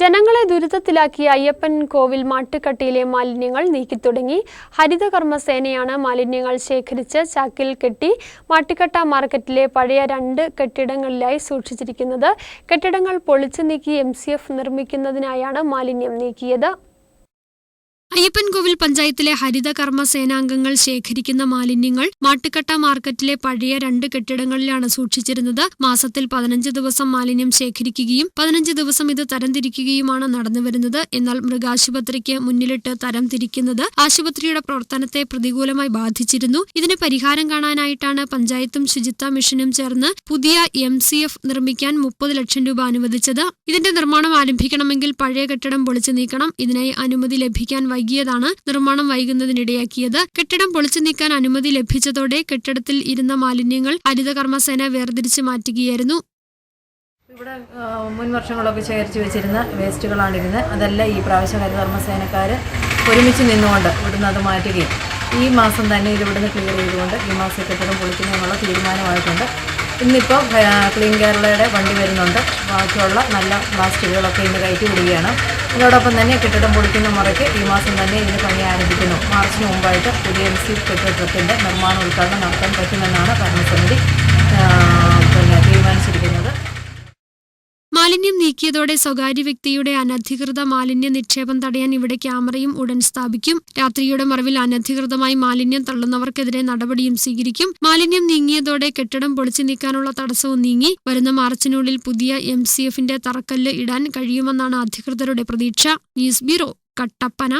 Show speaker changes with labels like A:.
A: ജനങ്ങളെ ദുരിതത്തിലാക്കിയ അയ്യപ്പൻ കോവിൽ മാട്ടുകട്ടിയിലെ മാലിന്യങ്ങൾ നീക്കിത്തുടങ്ങി ഹരിതകർമ്മസേനയാണ് മാലിന്യങ്ങൾ ശേഖരിച്ച് ചാക്കിൽ കെട്ടി മാട്ടുക്കട്ട മാർക്കറ്റിലെ പഴയ രണ്ട് കെട്ടിടങ്ങളിലായി സൂക്ഷിച്ചിരിക്കുന്നത്. കെട്ടിടങ്ങൾ പൊളിച്ചു നീക്കി എം നിർമ്മിക്കുന്നതിനായാണ് മാലിന്യം നീക്കിയത്.
B: അയ്യപ്പൻകോവിൽ പഞ്ചായത്തിലെ ഹരിത കർമ്മ സേനാംഗങ്ങൾ ശേഖരിക്കുന്ന മാലിന്യങ്ങൾ മാട്ടുക്കട്ട മാർക്കറ്റിലെ പഴയ രണ്ട് കെട്ടിടങ്ങളിലാണ് സൂക്ഷിച്ചിരുന്നത്. മാസത്തിൽ പതിനഞ്ച് ദിവസം മാലിന്യം ശേഖരിക്കുകയും പതിനഞ്ച് ദിവസം ഇത് തരംതിരിക്കുകയുമാണ് നടന്നുവരുന്നത്. എന്നാൽ മൃഗാശുപത്രിക്ക് മുന്നിലിട്ട് തരംതിരിക്കുന്നത് ആശുപത്രിയുടെ പ്രവർത്തനത്തെ പ്രതികൂലമായി ബാധിച്ചിരുന്നു. ഇതിന് പരിഹാരം കാണാനായിട്ടാണ് പഞ്ചായത്തും ശുചിത്വ മിഷനും ചേർന്ന് പുതിയ എം സി എഫ് നിർമ്മിക്കാൻ മുപ്പത് ലക്ഷം രൂപ അനുവദിച്ചത്. ഇതിന്റെ നിർമ്മാണം ആരംഭിക്കണമെങ്കിൽ പഴയ കെട്ടിടം പൊളിച്ചു നീക്കണം. ഇതിനായി അനുമതി ലഭിക്കാൻ വൈകിയതാണ് നിർമ്മാണം വൈകുന്നതിനിടയാക്കിയത്. കെട്ടിടം പൊളിച്ചു നീക്കാൻ അനുമതി ലഭിച്ചതോടെ കെട്ടിടത്തിൽ ഇരുന്ന മാലിന്യങ്ങൾ ഹരിതകർമ്മസേന വേർതിരിച്ചു മാറ്റുകയായിരുന്നു.
C: ഇവിടെ മുൻ വർഷങ്ങളൊക്കെ ശേഖരിച്ച് വെച്ചിരുന്ന വേസ്റ്റുകളാണിരുന്നത് അതെല്ലാം ഈ പ്രാവശ്യം ഹരിതകർമ്മസേനക്കാർ ഒരുമിച്ച് നിന്നുകൊണ്ട് ഇവിടുന്ന് അത് മാറ്റുകയും. ഈ മാസം തന്നെ ഇത് ഇവിടുന്ന് ക്ലിയർ ചെയ്തുകൊണ്ട് ഈ മാസം കെട്ടിടം പൊളിക്കുന്നതിനുള്ള തീരുമാനമായിട്ടുണ്ട്. ഇന്നിപ്പോൾ ക്ലീൻ കേരളയുടെ വണ്ടി വരുന്നുണ്ട്. ബാക്കിയുള്ള നല്ല പ്ലാസ്റ്റിക്കുകളൊക്കെ ഇന്ന് കയറ്റി വിടുകയാണ്. അതോടൊപ്പം തന്നെ കെട്ടിടം പൊളിക്കുന്ന മുറയ്ക്ക് ഈ മാസം തന്നെ ഇതിന് പണി ആരംഭിക്കുന്നു. മാർച്ചിന് മുമ്പായിട്ട് പുതിയ എം സി കെട്ടിടത്തിന്റെ നിർമ്മാണ ഉദ്ഘാടനം നടത്താൻ പറ്റുമെന്നാണ് ഭരണസമിതി
B: മാലിന്യം നീക്കിയതോടെ സ്വകാര്യ വ്യക്തിയുടെ അനധികൃത മാലിന്യ നിക്ഷേപം തടയാൻ ഇവിടെ ക്യാമറയും ഉടൻ സ്ഥാപിക്കും. രാത്രിയുടെ മറവിൽ അനധികൃതമായി മാലിന്യം തള്ളുന്നവർക്കെതിരെ നടപടിയും സ്വീകരിക്കും. മാലിന്യം നീങ്ങിയതോടെ കെട്ടിടം പൊളിച്ചു നീക്കാനുള്ള തടസ്സവും നീങ്ങി. വരുന്ന മാർച്ചിനുള്ളിൽ പുതിയ എം സി എഫിന്റെ തറക്കല്ല് ഇടാൻ കഴിയുമെന്നാണ് അധികൃതരുടെ പ്രതീക്ഷ. News bureau Kattappana.